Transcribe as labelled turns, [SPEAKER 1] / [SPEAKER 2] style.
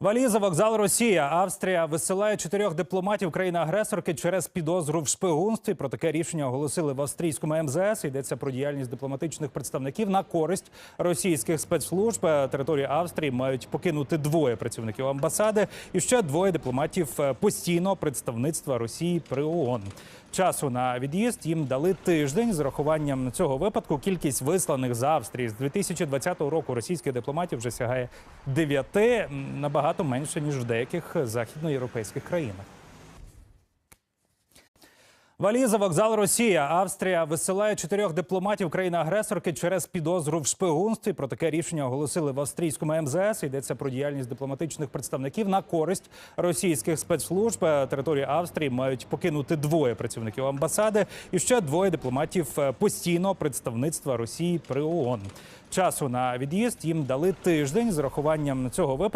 [SPEAKER 1] Валіза, вокзал Росія. Австрія висилає чотирьох дипломатів країни-агресорки через підозру в шпигунстві. Про таке рішення оголосили в австрійському МЗС. Йдеться про діяльність дипломатичних представників на користь російських спецслужб. Територію Австрії мають покинути двоє працівників амбасади і ще двоє дипломатів е, постійного представництва Росії при ООН. Часу на від'їзд їм дали тиждень. З рахуванням цього випадку кількість висланих з Австрії з 2020 року російських дипломатів вже сягає дев'яти, набагато менше ніж в деяких західноєвропейських країнах. Валіза, вокзал Росія. Австрія висилає чотирьох дипломатів країни-агресорки через підозру в шпигунстві. Про таке рішення оголосили в австрійському МЗС. Йдеться про діяльність дипломатичних представників на користь російських спецслужб. Е, Територію Австрії мають покинути двоє працівників амбасади і ще двоє дипломатів е, постійного представництва Росії при ООН. Часу на від'їзд їм дали тиждень. З урахуванням цього випадку